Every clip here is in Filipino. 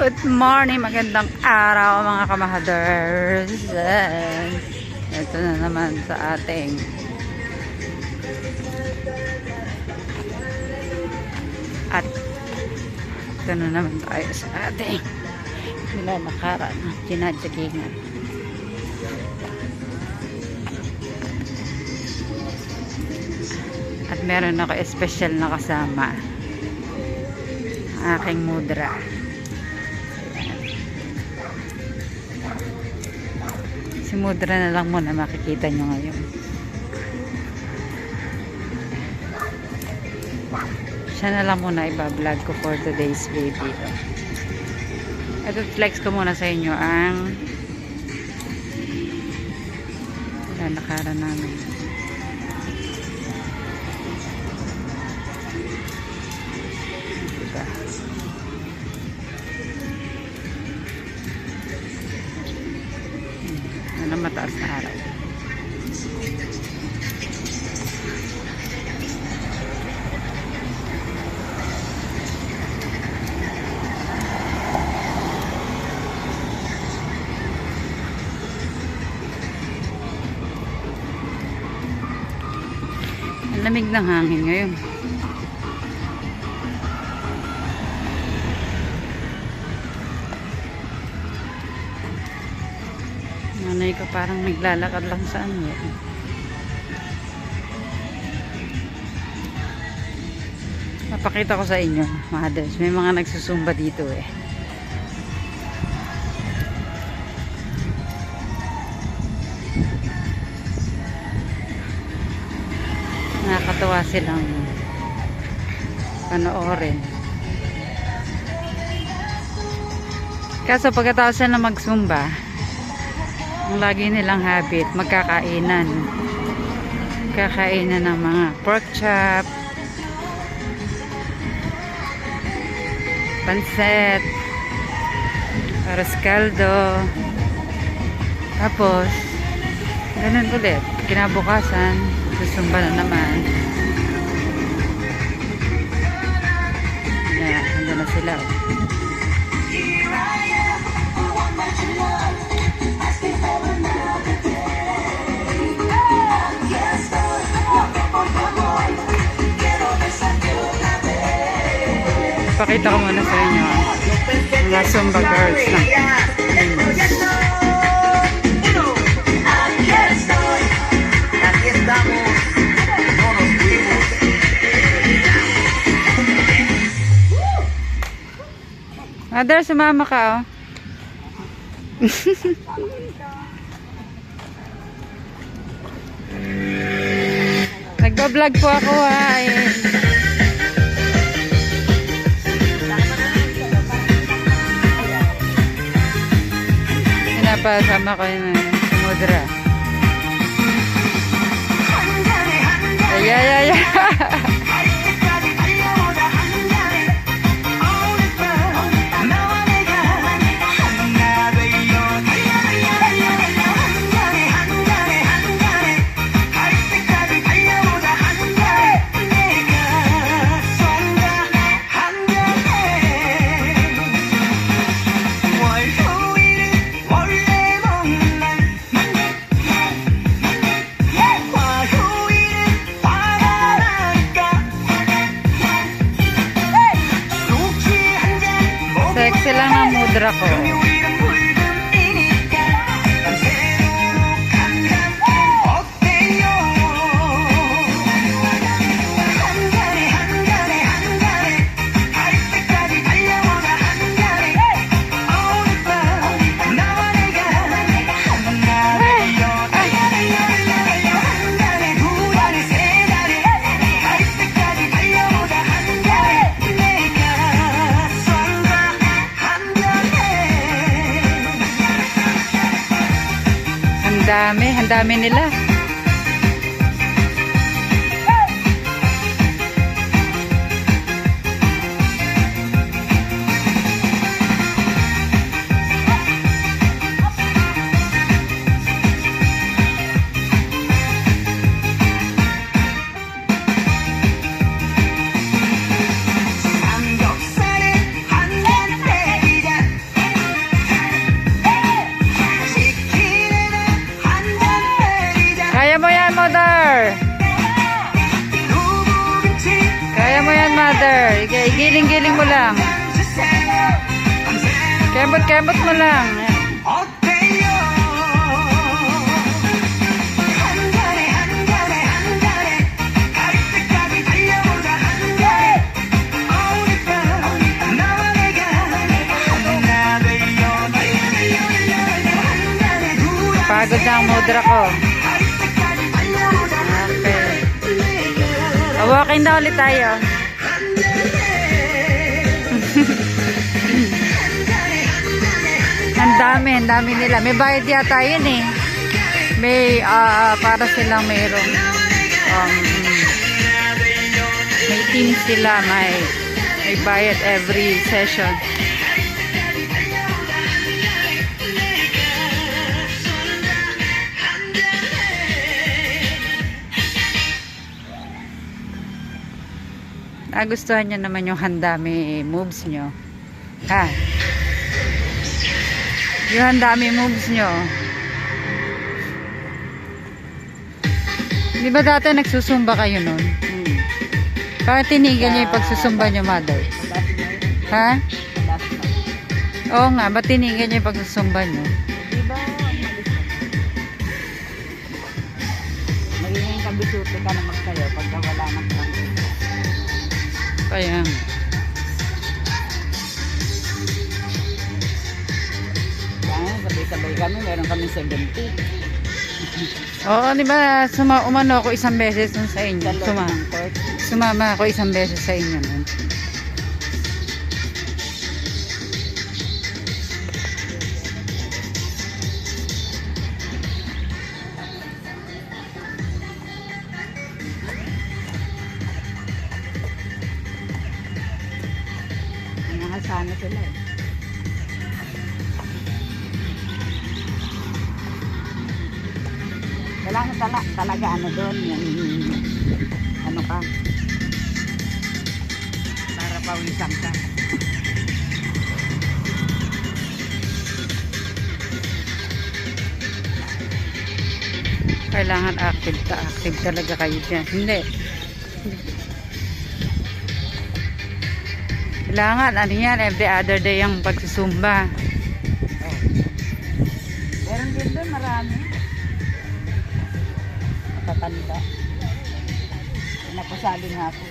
Good morning, magandang araw mga kamahaders. Ito na naman sa ating at ito na naman tayo sa ating nilalakaran ng tinadyagingan. At meron ako espesyal na kasama aking mudra. Si mudra na lang muna makikita nyo ngayon. Siya na lang muna ibablog ko for today's video. Ito flex ko muna sa inyo ang lalakaran namin. Ano mataas na araw. Ang lamig ng hangin ngayon. Nanay ko parang naglalakad lang sa ano eh. Mapakita ko sa inyo, mothers. May mga nagsusumba dito eh. Nakakatawa silang panoorin. Kaso pagkatapos sila magsumba, ang lagi nilang habit, magkakainan. Kakainin ng mga pork chop, panset, aros caldo, tapos, ganun ulit. Kinabukasan, susumba na naman. Yan, andun na sila. oh. Pakita ko muna sa inyo ah, mga Zumba girls na. Mother, sumama ka oh. Nagpa-vlog po ako ha. Eh. Pinapasama ko yun eh, si Mudra. Ay, ay, ay, ang dami, nila. Kembot-kembot mo lang. Pagod na ang mudra ko. Okay. Awakin na ulit tayo. Dami, ang dami nila. May bayad yata yun eh. May, ah, para silang mayroong, um, may team sila, may, may bayad every session. Nagustuhan niyo naman yung handami moves nyo. Ha? Yung handami moves nyo. Di ba dati nagsusumba kayo nun? Hmm. Bakit tinigil niyo yung pagsusumba nyo, mother? Ha? Oo nga, ba't tinigil niyo yung pagsusumba nyo? Di ba? Magiging kabisuti ka naman kayo pagka wala ng pangit. Kaya nga. Sabay-sabay kami, meron kami 70. Oo, di ba, suma umano ako isang beses sa inyo. Suma sumama ako isang beses sa inyo nun. Doon, yung ano ka, para pawisan ka. Kailangan active ta active talaga kayo dyan. Hindi. Kailangan, ano yan, every other day ang pagsusumba. Matatanda. Napasali nga ako.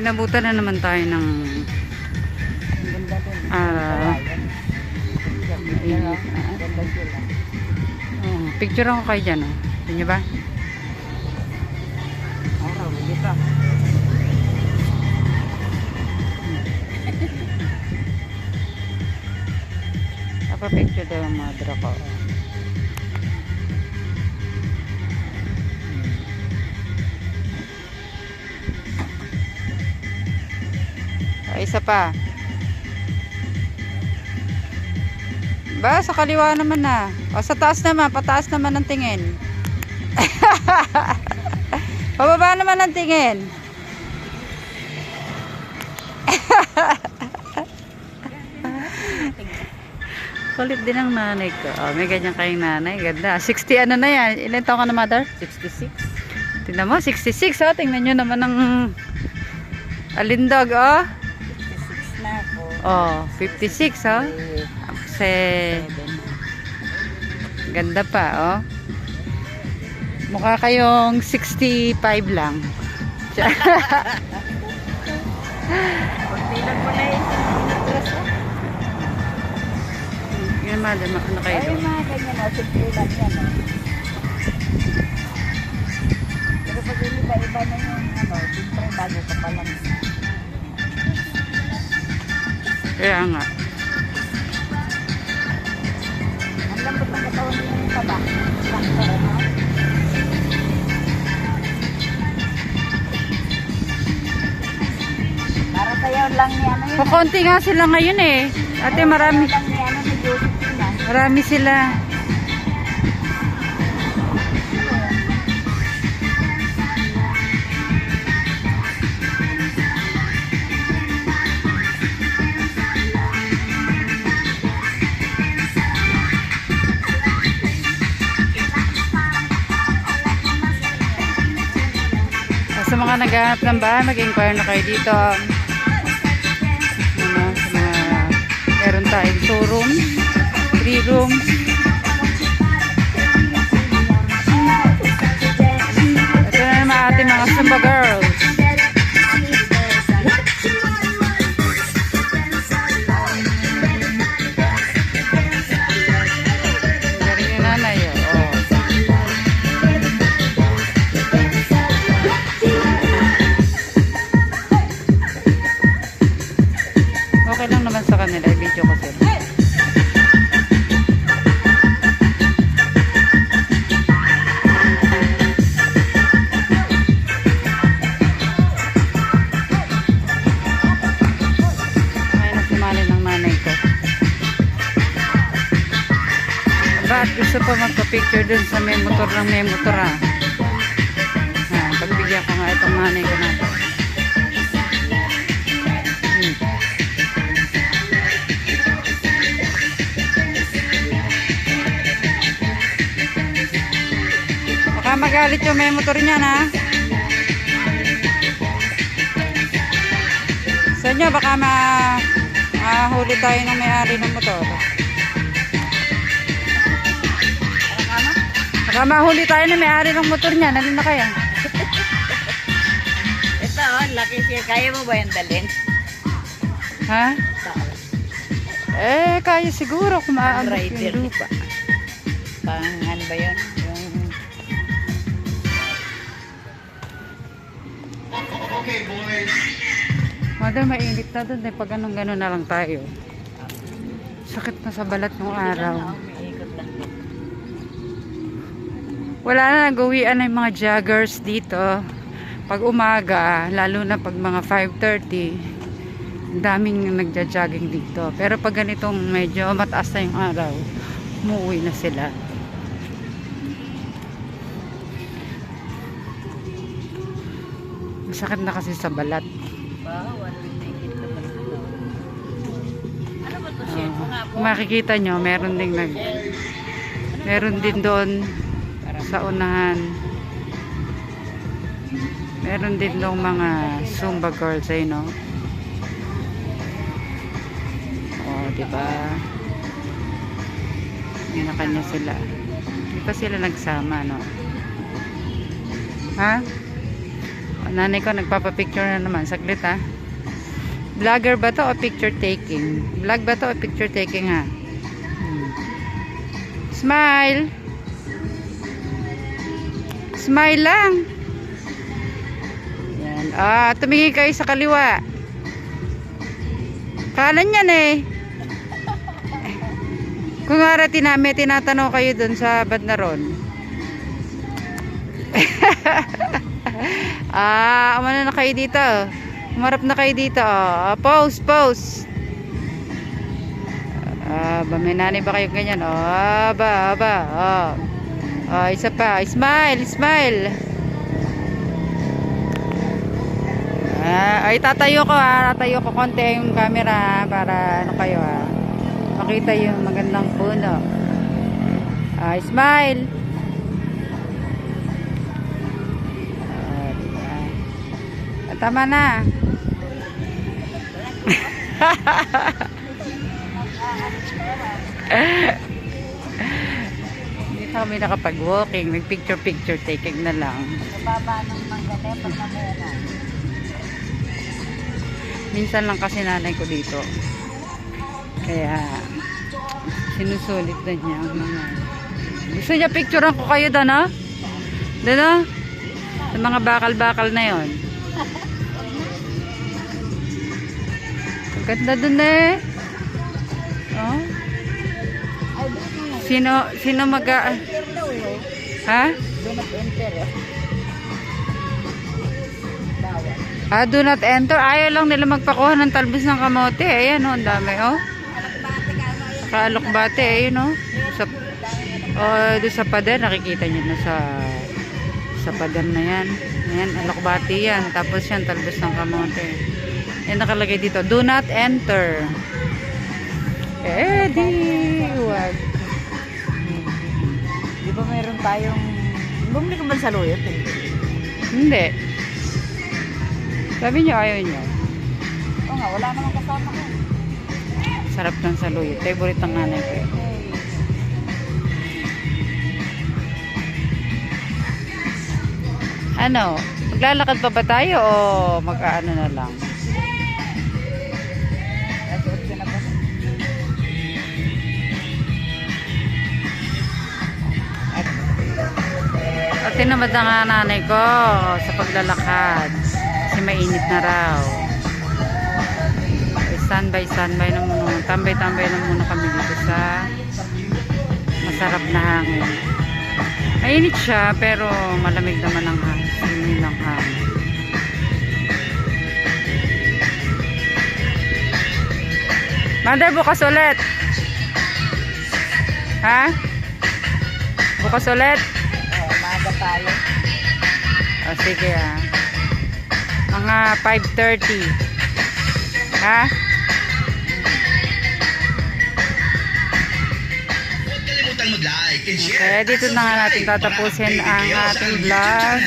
Inabutan na naman tayo ng Ang ganda doon. Ah. Ang ganda sila. oh, picture ako kayo dyan. Oh. Nyo ba? Araw, hindi ka. Napapicture daw ang mother ko. Isa pa. Ba, sa kaliwa naman na. O, sa taas naman. Pataas naman ang tingin. Pababa naman ang tingin. Kulit din ang nanay ko. Oh, may ganyan kayong nanay. Ganda. 60 ano na yan? Ilan taon ka na, mother? 66. Tingnan mo, 66. Oh, tingnan nyo naman ng alindog. Oh, 66 na ako. oh 56. Oh. Kasi, ganda pa. Oh. Mukha kayong 65 lang. Kunti lang pala yung ko. Yan, mother. ma- Ano kayo Ay, doon? mga ganyan o. Simple lang yan o. Pero pag iba-iba na yung ano, siyempre bago ka pa lang. Kaya nga. Ang lambot ng katawan yung taba. Para sa'yo lang ni ano yun. Kukunti nga sila ngayon eh. Ate, marami. Ni ano ah. Marami sila. Mga naghahanap ng bahay, mag-inquire na kayo dito. Ano, mga, meron tayong showroom, three rooms. Ito na naman ating mga Zumba girls. Ba't gusto pa magpa-picture dun sa may motor ng may motor ah? Ha, pagbigyan ko nga itong nanay ko na. Hmm. Baka magalit yung may motor niya na. Sa inyo, baka ma mahuli tayo ng may-ari ng motor. Baka mahuli tayo ng may-ari ng motor niya. Nalin na kaya? Ito, oh, laki siya. Kaya mo ba yung dalhin? Ha? Eh, kaya siguro kung Rider. yung lupa. Pang ano ba yun? Yung Madam, mainit na doon. Eh, pag anong gano'n na lang tayo. Sakit na sa balat ng araw. Ano, umiikot lang din. Wala na nagawian na yung mga joggers dito. Pag umaga, lalo na pag mga 5.30, ang daming nagja-jogging dito. Pero pag ganitong medyo mataas na yung araw, umuwi na sila. Masakit na kasi sa balat. Kung makikita nyo, meron ding nag meron din doon sa unahan. Meron din doon mga Zumba girls ay no. Oh, di ba? Na kanya sila. Di pa sila nagsama, no? Ha? O, nanay ko nagpapapicture na naman. Saglit, ha? Vlogger ba to o picture taking? Vlog ba to o picture taking, ha? Hmm. Smile! Smile lang! Yan. Ah, tumingin kayo sa kaliwa. Kanan yan eh. Kung nga tinami, tinatanong kayo dun sa Badnaron. ah, umano na kayo dito. Umarap na kayo dito. Ah, pose, pose. Ah, ba, may nanay ba kayo ganyan? Ah, ba, ba. Ah. Ah, isa pa. Smile, smile. Ah, ay tatayo ko ah, tatayo ko konti yung camera ah, para ano kayo ah. Makita yung magandang puno. Ah, smile. Ah, diba? Tama na. Kami nakapag-walking. Nag-picture-picture taking na lang. Sa baba ng manggane, pag namunga. Minsan lang kasi nanay ko dito. Kaya sinusulit na niya ang mga gusto niya picturean ko kayo doon, no? Doon? Sa mga bakal-bakal na yon. Ganda doon eh. Oh. Sino, sino mag eh. Ha? Do not enter. Ah, do not enter. Ayaw lang nila magpakuha ng talbos ng kamote. Ayan, oh, ang dami, oh. Kaalokbate, ayun, oh. Sa, oh, doon sa pader, nakikita nyo na sa sa pader na yan. Ayan, alokbate yan. Tapos yan, talbos ng kamote. Yan nakalagay dito, do not enter. Eh, di, wag. Ba meron tayong... Bumili ka ba sa luyot eh? Hindi. Sabi niyo ayaw niyo. Oo nga, wala namang kasama ko. Sarap ng saluyot. Favorite ng nanay ko. yun. Ano? Maglalakad pa ba tayo o mag-ano na lang? Tinamad na nga nanay ko sa paglalakad. Kasi mainit na raw. Standby, standby na muna. Tambay-tambay na muna kami dito sa masarap na hangin. Mainit siya, pero malamig naman ang hangin. Hindi lang hangin. Mother, bukas ulit. Ha? Bukas ulit? Tayo. O, sige ah. Mga 5.30. Ha? Huwag kalimutang mag-like and share. Okay, dito na nga natin tatapusin ang ating vlog.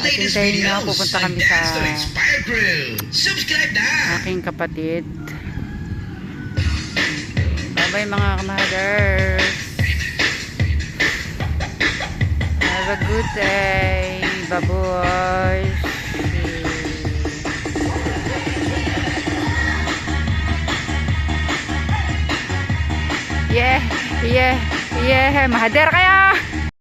At hintayin nyo, pupunta kami sa-! Aking kapatid. Bye-bye mga kamaders. Have a good day. Bye-bye. Yeah, yeah, yeah. Mahader kayo!